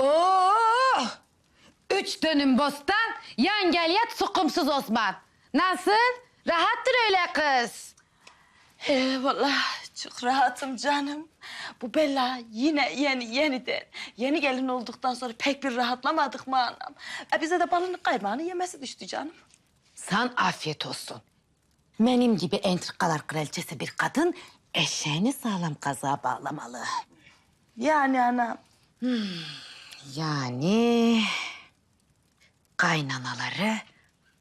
Oo! Üç dönüm bostan, yan gel yat sokumsuz Osman. Nasıl? Rahattır öyle kız. He vallahi çok rahatım canım. Bu Bella yine yeni yeniden yeni gelin olduktan sonra pek bir rahatlamadık mı anam? E bize de balını kaymağını yemesi düştü canım. San afiyet olsun. Benim gibi entrikalar kraliçesi bir kadın eşeğini sağlam kazağa bağlamalı. Yani anam. Yani kaynanaları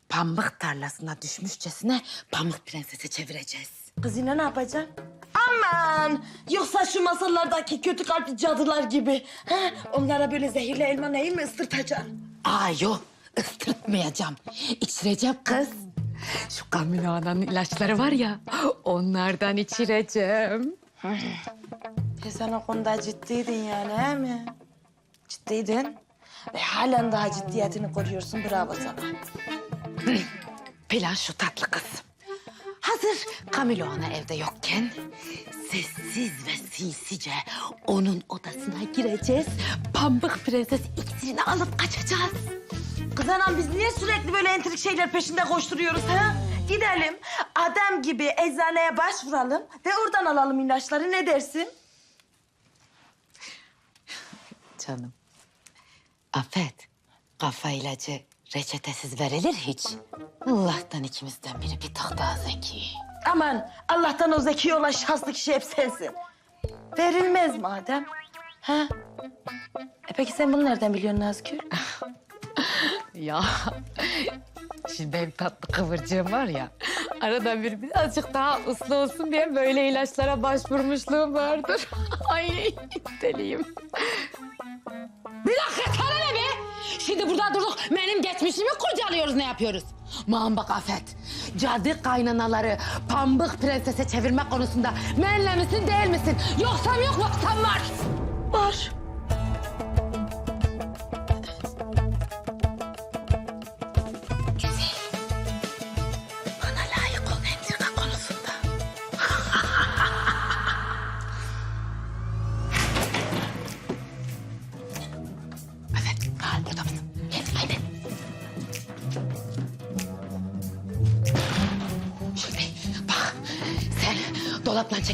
pamuk tarlasına düşmüşçesine pamuk prensese çevireceğiz. Kız yine ne yapacaksın? Aman! Yoksa şu masallardaki kötü kalpli cadılar gibi. He? Onlara böyle zehirli elma neyi mi ısırtacaksın? Aa yok, ıstırtmayacağım. İçireceğim kız. Şu Kamil Ağa'nın ilaçları var ya, onlardan içireceğim. E sen o konuda ciddiydin yani he mi? Ciddiydin. Ve halen daha ciddiyetini koruyorsun. Bravo sana. Plan şu tatlı kız. Hazır Kamilo ana evde yokken sessiz ve sinsice onun odasına gireceğiz. Pamuk prenses iksirini alıp kaçacağız. Kız anam biz niye sürekli böyle entrik şeyler peşinde koşturuyoruz ha? Gidelim adam gibi eczaneye başvuralım ve oradan alalım ilaçları ne dersin? Canım. Afet, kafa ilacı reçetesiz verilir hiç. Allah'tan ikimizden biri bir tık daha zeki. Aman Allah'tan o zeki olan şanslı kişi hep sensin. Verilmez madem. Ha? E peki sen bunu nereden biliyorsun Nazgül? Ya şimdi benim tatlı kıvırcığım var ya. Arada bir birazcık daha uslu olsun diye böyle ilaçlara başvurmuşluğum vardır. Ay deliyim. Bir dakika sana ne be? Şimdi burada durduk benim geçmişimi kurcalıyoruz ne yapıyoruz? Man bak Afet. Cadı kaynanaları pambık prensese çevirme konusunda menle misin değil misin? Yoksa yok yoksa var. Var.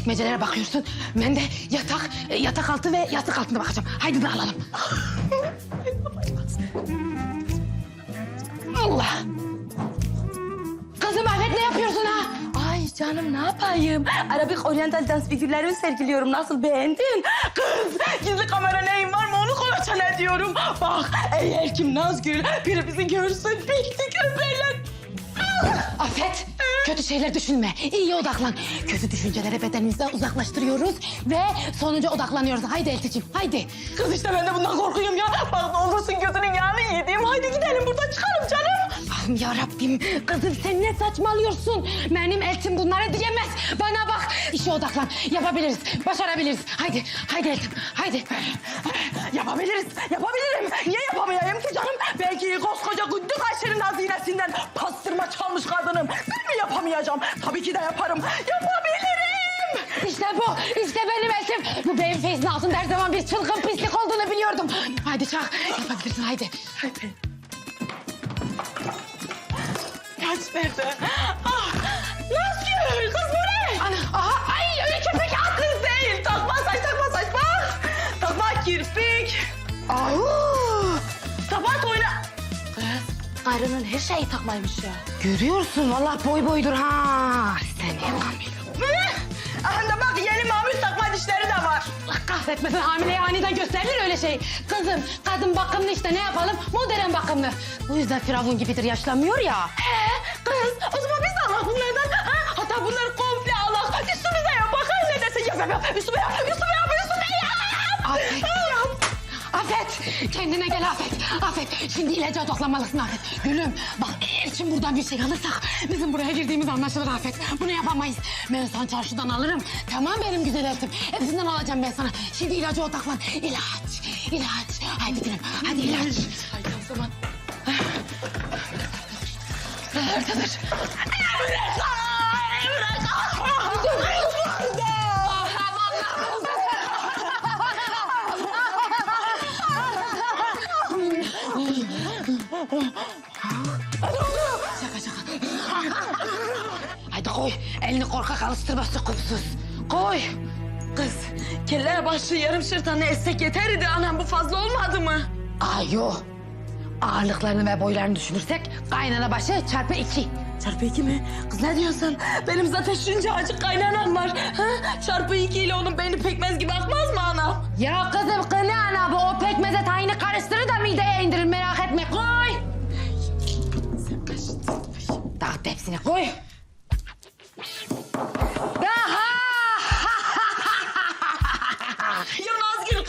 Çekmecelere bakıyorsun. Ben de yatak, e, yatak altı ve yastık altına bakacağım. Haydi dağılalım. Allah! Kızım Ahmet ne yapıyorsun ha? Ay canım ne yapayım? Arabik oryantal dans figürlerimi sergiliyorum. Nasıl beğendin? Kız gizli kamera neyin var mı onu kolaçan ediyorum. Bak eğer kim Nazgül biri bizi görsün bittik öperler. Afet, kötü şeyler düşünme. İyi odaklan. Kötü düşünceleri bedenimizden uzaklaştırıyoruz ve sonuca odaklanıyoruz. Haydi Elticim, haydi. Kız işte ben de bundan korkuyorum ya. Bak ne olursun götünün yağını yediğim. Haydi gidelim buradan çıkalım canım. Allah'ım ya Rabbim, kızım sen ne saçmalıyorsun? Benim eltim bunlara diyemez. Bana bak, işe odaklan. Yapabiliriz, başarabiliriz. Haydi, haydi eltim, haydi. Yapabiliriz, yapabilirim. Niye Bu beyin feyzinin altında her zaman bir çılgın pislik olduğunu biliyordum. Haydi çak, yapabilirsin haydi. Hadi. Kaç nerede? Ah, Nazgül, kız bu ne? Ana, aha, ay öyle köpek Ah, kız değil. Takma saç, takma saç bak. Takma kirpik. Au! Kapat oyna. Kız, karının her şeyi takmaymış ya. Görüyorsun vallahi boy boydur ha. Seni. Kahretmesin hamileye aniden gösterilir öyle şey. Kızım kadın bakımlı işte ne yapalım modern bakımlı. Bu yüzden Firavun gibidir yaşlanmıyor ya. He, kız o zaman biz de alak bunlardan. Ha? Hatta bunları komple alak. Üstümüze yap. Bak ha, ne dersin yap yap yap. Üstüme yap, üstüme yap, üstüme yap. Afet. Kendine gel Afet. Afet şimdi ilaca odaklanmalısın Afet. Gülüm bak eğer için buradan bir şey alırsak bizim buraya girdiğimiz anlaşılır Afet. Bunu yapamayız. Ben sana çarşıdan alırım. Tamam benim güzel eltim. Hepsinden alacağım ben sana. Şimdi ilaca odaklan. İlaç, ilaç. Haydi gülüm hadi ilaç. Haydi o zaman. Nerededir? Elini korkak alıştırması kumsuz. Koy. Kız, kelle başı yarım şırtanı essek yeterdi anam. Bu fazla olmadı mı? Aa yok. Ağırlıklarını ve boylarını düşünürsek kaynana başı çarpı iki. Çarpı iki mi? Kız ne diyorsun sen? Benim zaten şunca acık kaynanam var. Ha? Çarpı iki ile onun beyni pekmez gibi akmaz mı anam? Ya kızım kını ana bu o pekmeze tayini karıştırır da mideye indirir merak etme koy. Dağıt hepsini koy.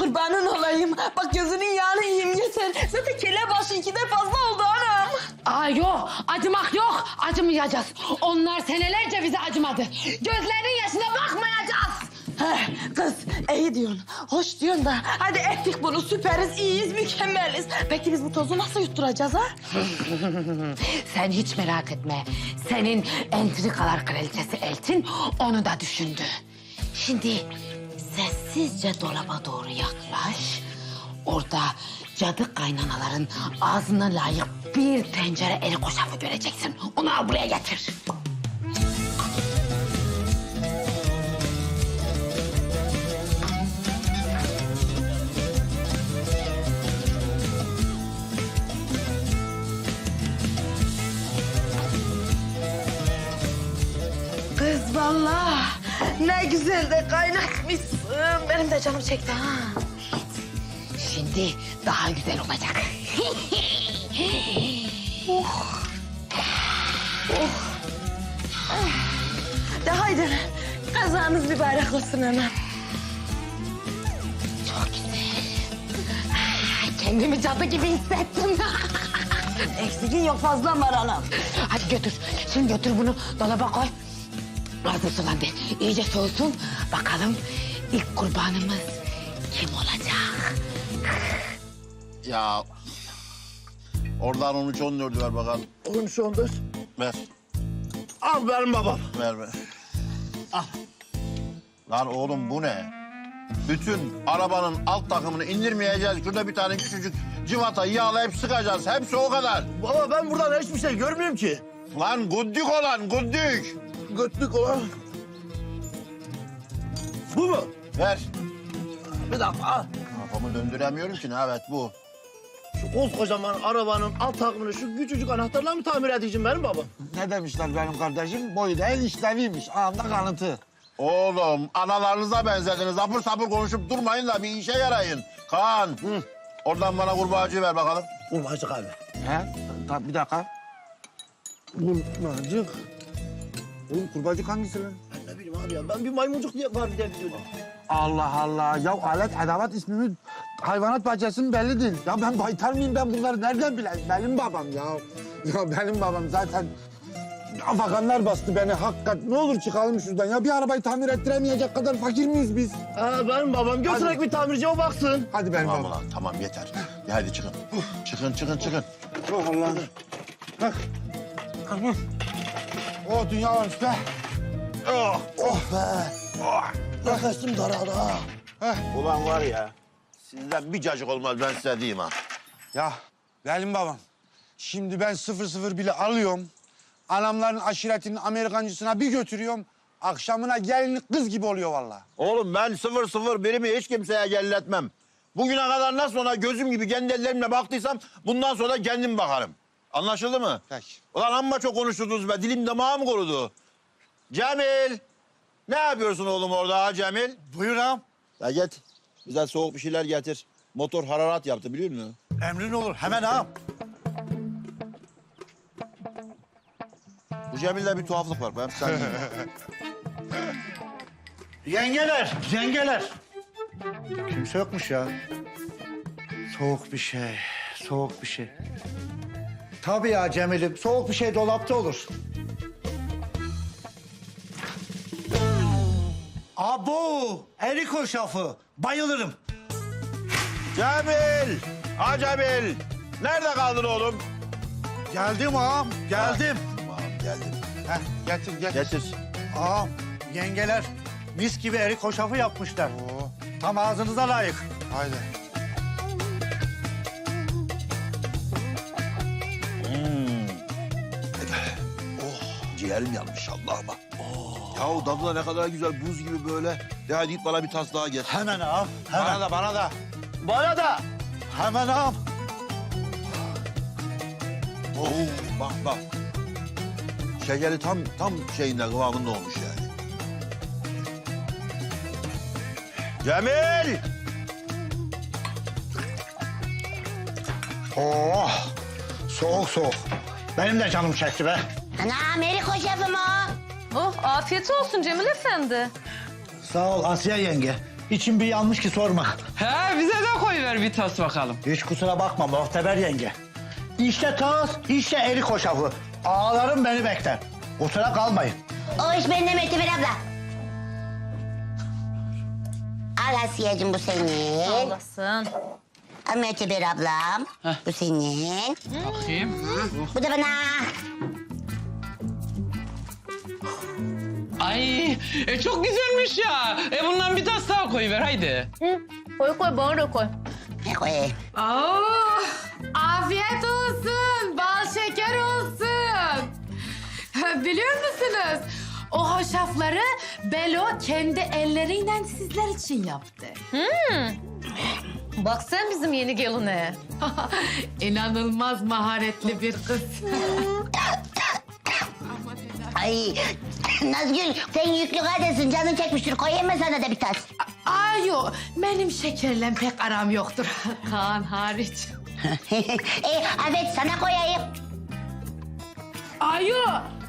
Kurbanın olayım. Bak gözünün yağını yiyeyim yeter. Zaten kelle başı ikiden fazla oldu anam. Aa yok acımak yok acımayacağız. Onlar senelerce bize acımadı. Gözlerinin yaşına bakmayacağız. Heh, kız iyi diyorsun, hoş diyorsun da hadi ettik bunu süperiz, iyiyiz, mükemmeliz. Peki biz bu tozu nasıl yutturacağız ha? Sen hiç merak etme. Senin entrikalar kraliçesi Eltin onu da düşündü. Şimdi sessizce dolaba doğru yaklaş. Orada cadı kaynanaların ağzına layık bir tencere eri koşafı göreceksin. Onu al buraya getir. Kız vallahi ne güzel de kaynatmışsın. Benim de canım çekti ha. Şimdi daha güzel olacak. De haydi kazanız mübarek olsun hemen. Çok güzel. Kendimi cadı gibi hissettim. Eksikin yok fazla var anam. Hadi götür. Şimdi götür bunu dolaba koy. Ağzı sulandı. İyice soğusun. Bakalım ilk kurbanımız kim olacak? Ya oradan 13 14 ver bakalım. 13 14. Ver. Al benim babam. Ver ver. Al. Lan oğlum bu ne? Bütün arabanın alt takımını indirmeyeceğiz. Şurada bir tane küçücük civata yağlayıp sıkacağız. Hepsi o kadar. Baba ben buradan hiçbir şey görmüyorum ki. Lan guddük olan guddük. Götlük olan. Bu mu? Ver. Bir dakika. Kafamı döndüremiyorum ki. Evet bu. Şu koskocaman arabanın alt takımını şu küçücük anahtarla mı tamir edeceğim benim babam? Ne demişler benim kardeşim? Boyu değil işleviymiş. Anında kanıtı. Oğlum analarınıza benzediniz. Apır sapır konuşup durmayın da bir işe yarayın. Kaan. Oradan bana kurbağacı ver bakalım. Kurbağacık abi. He? Ta- bir dakika. Kurbağacık. Oğlum kurbacık hangisi lan? Ben ne bileyim abi ya. Ben bir maymuncuk diye var bir de videoda. Allah Allah. Ya alet edevat ismimi hayvanat bahçesinin belli değil. Ya ben baytar mıyım ben bunları nereden bileyim? Benim babam ya. Ya benim babam zaten afakanlar bastı beni hakikat. Ne olur çıkalım şuradan ya. Bir arabayı tamir ettiremeyecek kadar fakir miyiz biz? Ha benim babam. Götürek bir tamirciye o baksın. Hadi benim Tamam babam. ulan tamam yeter. Ya hadi çıkın. Çıkın çıkın çıkın. Oh Allah. Bak. Aman. Oh dünya varmış be. Oh. Oh be. Oh. Nefesim daraldı ha. Ulan var ya sizden bir cacık olmaz ben size diyeyim ha. Ya benim babam. Şimdi ben sıfır sıfır bile alıyorum. Anamların aşiretinin Amerikancısına bir götürüyorum. Akşamına gelin kız gibi oluyor vallahi. Oğlum ben sıfır sıfır birimi hiç kimseye gelletmem. Bugüne kadar nasıl ona gözüm gibi kendi ellerimle baktıysam bundan sonra kendim bakarım. Anlaşıldı mı? Peki. Ulan amma çok konuşturdunuz be dilim damağım kurudu. Cemil. Ne yapıyorsun oğlum orada ha Cemil? Buyur ağam. Ya git bize soğuk bir şeyler getir. Motor hararat yaptı biliyor musun? Emrin olur. Hemen ağam. Bu Cemil'de bir tuhaflık var. Ben sen Yengeler, yengeler. Kimse yokmuş ya. Soğuk bir şey, soğuk bir şey. Tabii ya Cemil'im, soğuk bir şey dolapta olur. Abo, erik hoşafı. Bayılırım. Cemil! Ha Cemil! Nerede kaldın oğlum? Geldim ağam, geldim. Tamam geldim. Heh, getir getir. Getir. Ağam, yengeler mis gibi erik hoşafı yapmışlar. Oo, Tam ağzınıza layık. haydi. ciğerim yanmış Allah'ıma. Ya o tadı da ne kadar güzel buz gibi böyle. De hadi git bana bir tas daha getir. Hemen ağam. Hemen. Bana da bana da. Bana da. Hemen ağam. Oo, bak bak. Şekeri tam tam şeyinde kıvamında olmuş yani. Cemil! Oh. Soğuk soğuk. Benim de canım çekti be. Ana Meriko şefim o. Oh, afiyet olsun Cemil Efendi. Sağ ol Asiye yenge. İçim bir yanmış ki sorma. He bize de koy ver bir tas bakalım. Hiç kusura bakma muhteber yenge. İşte tas, işte eri koşafı. Ağalarım beni bekler. Kusura kalmayın. O iş bende Möteber abla. Al Asiye'cim bu senin. Olasın. Al Möteber ablam. Bu senin. Bakayım. Bu da bana. Ay e, çok güzelmiş ya. E bundan bir tas daha koy ver haydi. Koy koy bana da koy. Ne koyayım? Oo, afiyet olsun, bal şeker olsun. Biliyor musunuz? O hoşafları Belo kendi elleriyle sizler için yaptı. Bak sen bizim yeni geline. İnanılmaz maharetli bir kız. Ay Nazgül sen yüklü kadesin canın çekmiştir. Koyayım mı sana da bir tas? Ay yok, benim şekerle pek aram yoktur. Kaan hariç. e, evet sana koyayım. Ayo,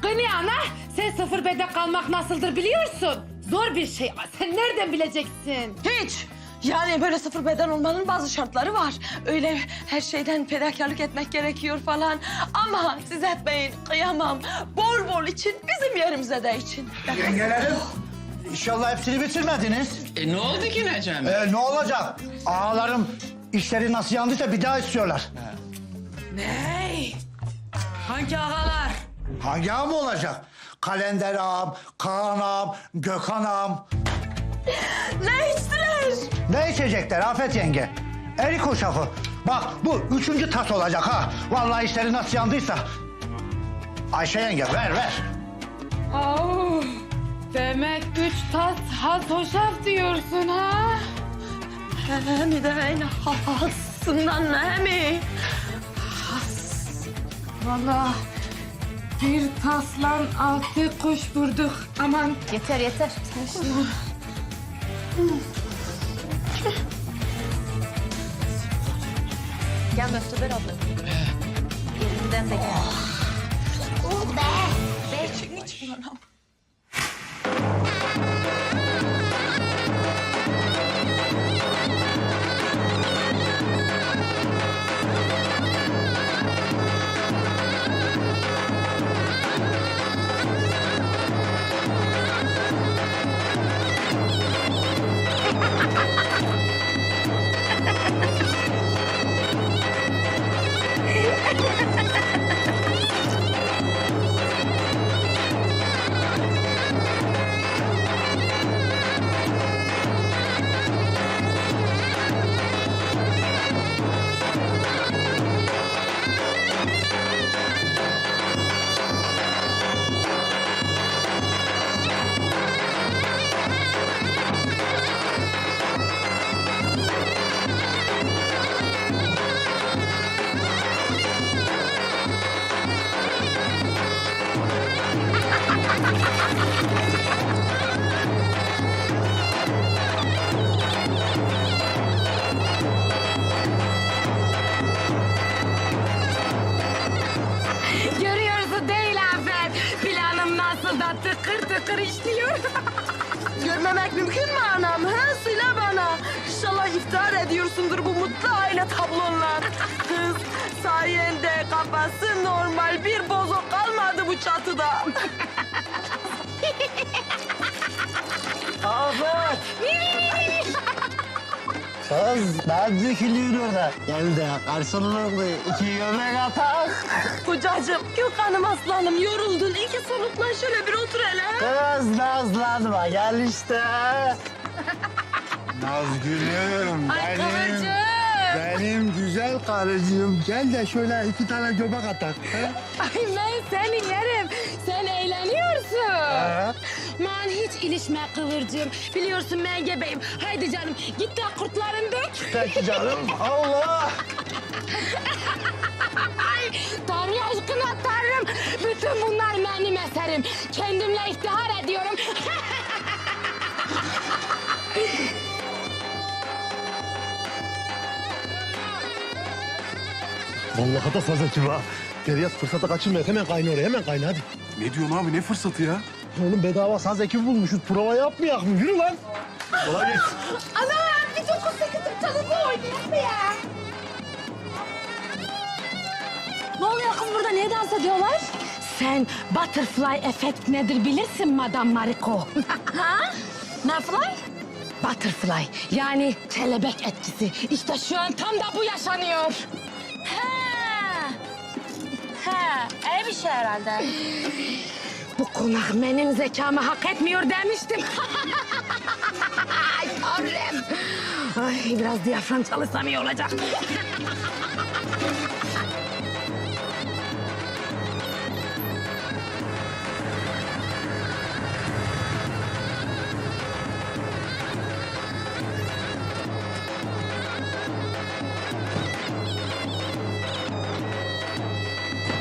Gani ana, sen sıfır beden kalmak nasıldır biliyorsun. Zor bir şey. Sen nereden bileceksin? Hiç. Yani böyle sıfır beden olmanın bazı şartları var. Öyle her şeyden fedakarlık etmek gerekiyor falan. Ama siz etmeyin, kıyamam. Bol bol için, bizim yerimize de için. Yengelerim, inşallah hepsini bitirmediniz. E ne oldu ki Necem? Ee, ne olacak? Ağalarım işleri nasıl yandıysa bir daha istiyorlar. Ney? Hangi ağalar? Hangi ağam olacak? Kalender ağam, Kaan ağam, Gökhan ağam. Ne içtiler? Ne içecekler Afet yenge? Erik hoşafı. Bak bu üçüncü tas olacak ha. Vallahi işleri nasıl yandıysa. Ayşe yenge ver ver. Oh, demek üç tas has hoşaf diyorsun ha? Hem de öyle hasından mi? Vallahi bir taslan altı kuş vurduk. Aman Yeter yeter. Gel Möfteber abla. Elinden de gel. görüyorsun Görmemek mümkün mü anam? Ha? Söyle bana. İnşallah iftihar ediyorsundur bu mutlu aile tablonla. Kız sayende kafası normal bir bozuk kalmadı bu çatıda. Afet. Kız ne dökülüyor orada? Gel de karşılığında iki göbek atak. Kocacığım, Gökhan'ım aslanım yoruldun. İki soluklan şöyle bir otur hele. Kız nazlanma gel işte. Nazgül'üm Ay benim. Kıvırcık. Benim güzel karıcığım. Gel de şöyle iki tane göbek atak. he? Ay ben seni yerim. Sen eğlen Evleniyorsun. İlişme kıvırcığım. Biliyorsun ben gebeyim. Haydi canım git de kurtlarını dök. Peki canım. Allah. Ay Tanrı aşkına Tanrım. Bütün bunlar benim eserim. Kendimle iftihar ediyorum. Vallahi da fazla kibar. Feryat fırsata kaçırma. Hemen kayna oraya. Hemen kayna hadi. Ne diyorsun abi ne fırsatı ya? Oğlum bedava saz ekibi bulmuşuz. Prova yapmayak mı? Yürü lan. Kolay gelsin. Ana bir dokuz sekizim çalıp oynayalım ya? Ne oluyor kız burada? Niye dans ediyorlar? Sen butterfly efekt nedir bilirsin Madame Mariko. ha? Ne fly? Butterfly yani kelebek etkisi. İşte şu an tam da bu yaşanıyor. Ha. Ha. iyi bir şey herhalde. Bu konak benim zekamı hak etmiyor demiştim. Ay Tanrım. Ay biraz diyafram çalışsam iyi olacak.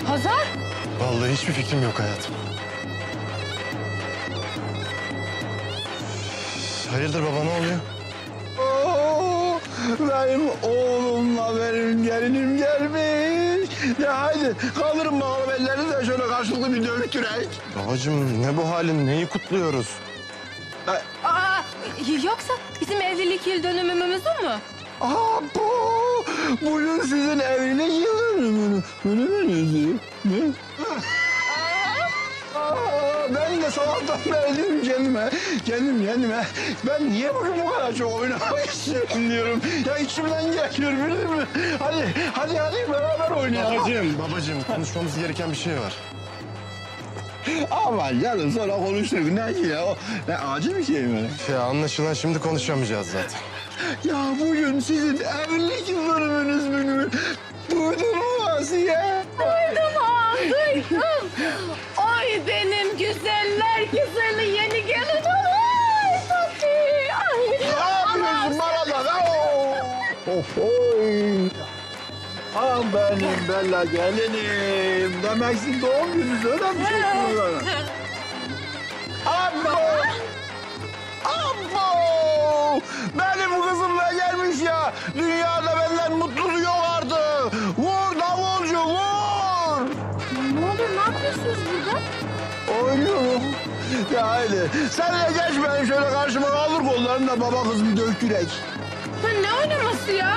Hazar? Vallahi hiçbir fikrim yok hayatım. Hayırdır baba ne oluyor? Oo, benim oğlumla benim gelinim gelmiş. Ya haydi kaldırın bakalım ellerini de şöyle karşılıklı bir dövüştürek. Babacığım ne bu halin neyi kutluyoruz? Aa, yoksa bizim evlilik yıl dönümümüzün mü? Aa, bu, bugün sizin evlilik yıl dönümünü. Dönümünüzü. Ne? De sabahtan beri diyorum kendime, kendim kendime. Ben niye bugün bu kadar çok oynamak istiyorum diyorum. Ya içimden geliyor biliyor musun? Hadi, hadi, hadi beraber oynayalım. Babacığım, babacığım konuşmamız gereken bir şey var. Aman canım sonra konuştuk. Ne ki ya? O, ne acil bir şey mi? Ya anlaşılan şimdi konuşamayacağız zaten. Ya bugün sizin evlilik yıl dönümünüz bugün. Duydun mu Asiye? Duydum ha, güzeli yeni gelin. Ay tatlım. Ay. Ne yapıyorsun da? Of oy. Am benim bella gelinim. Demeksin doğum gününüz öyle mi şey yapıyorlar? Ambo! Ambo! Benim kızım da gelmiş ya. Dünyada benden mutlusu yok artık. Vur davulcu vur! Ne oluyor? Ne yapıyorsunuz burada? Oynuyorum. Ya haydi. Sen de geç beni şöyle karşıma kaldır kollarını da baba kız bir döktürek. Sen ne oynaması ya?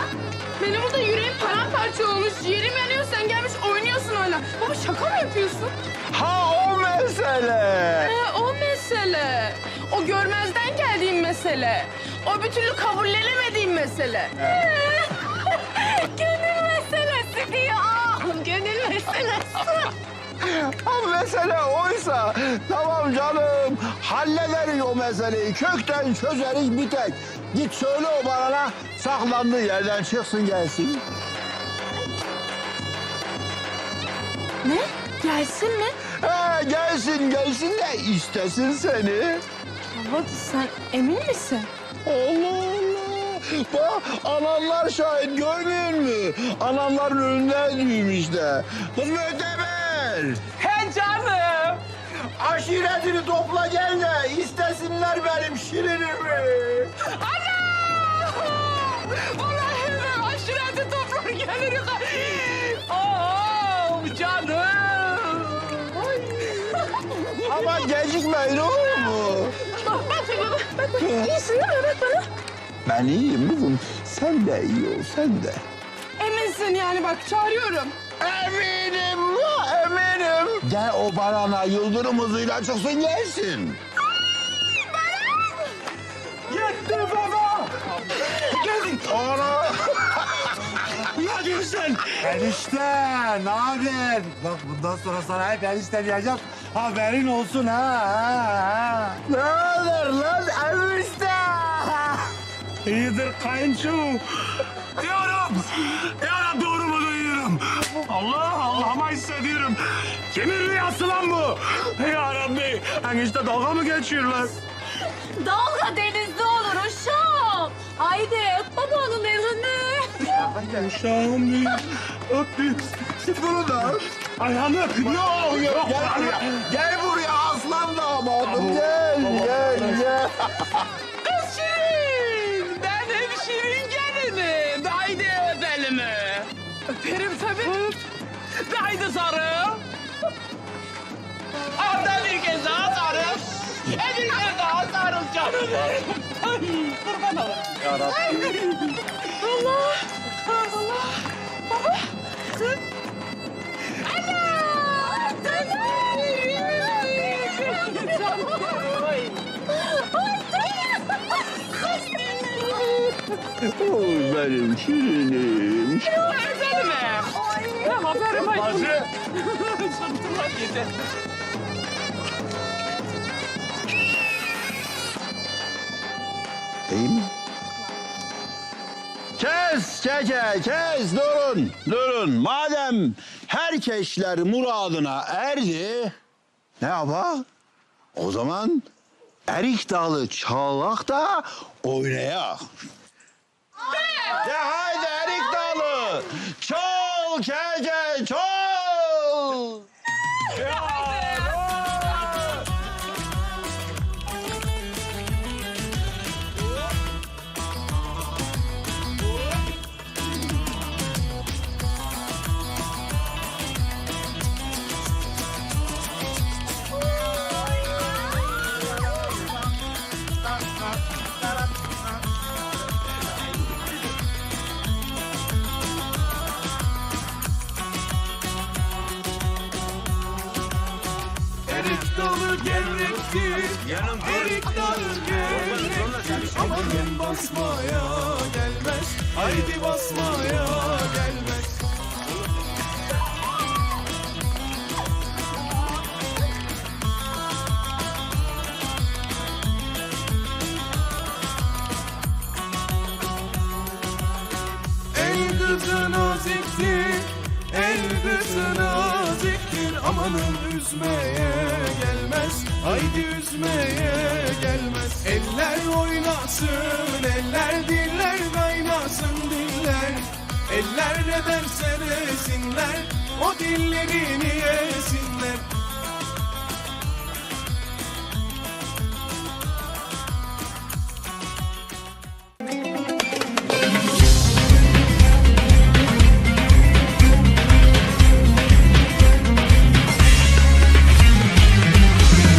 Benim burada yüreğim paramparça olmuş. Yerim yanıyor sen gelmiş oynuyorsun hala. Baba şaka mı yapıyorsun? Ha o mesele. Ee, o mesele. O görmezden geldiğim mesele. O bir türlü kabullenemediğim mesele. Gönül meselesi diyor. Ah, gönül meselesi. Mesele oysa tamam canım hallederiz o meseleyi kökten çözeriz bir tek. Git söyle o bana saklandığı yerden çıksın gelsin. Ne? Gelsin mi? He gelsin gelsin de istesin seni. Baba sen emin misin? Allah Allah. Bak anamlar şahit görmüyor mu? Anamların önünde düğüm işte. Kız müteber. He canım. Aşiretini topla gel de istesinler benim şirinimi. Ana! Vallahi hemen aşireti toplar gelirim. Oh canım. Ay. Ama gecikmeyin olur mu? Bak bak bak bak. bak. İyisin değil mi? Bak bana. Ben iyiyim kızım. Sen de iyi ol, sen de. Eminsin yani bak çağırıyorum. Eminim, eminim. Gel o barana yıldırım hızıyla çıksın gelsin. Gitti baba. Gelin. Ana. ne diyorsun sen? Enişte ne haber? Bak bundan sonra sana hep enişte diyeceğim. Haberin olsun ha. ha. Ne haber lan enişte? İyidir kayınço. Diyorum. Ya doğru? Allah Allah'ıma hissediyorum. Kimin rüyası lan bu? Ya Rabbi enişte dalga mı geçiyorlar? Dalga denizde olur uşağım. Haydi öp babanın elini. Uşağım benim. Öptüm. Bunu da. Ayağını öp. Yok yok. Gel buraya. Gel buraya aslan damadım. Gel gel gel. Öperim tabii. Haydi sarı. Hatta bir kez daha sarı. E bir kez daha sarıl canım benim. Ay kurban olayım. Oy benim şirinim. Öpelim. Ya haberim ay. Bazı. Sırtıma gidelim. İyi mi? Kes çeke kes durun durun. Madem herkesler muradına erdi ne yapar? O zaman erik dalı çalak da oynayak. Dalı JJ Joy! El kızı naziktir, el kızı naziktir. Amanın üzmeye gelmez, haydi üzmeye gelmez. Eller oynasın, eller diller kaynasın diller. Eller ne derse desinler, o dillerini yesinler.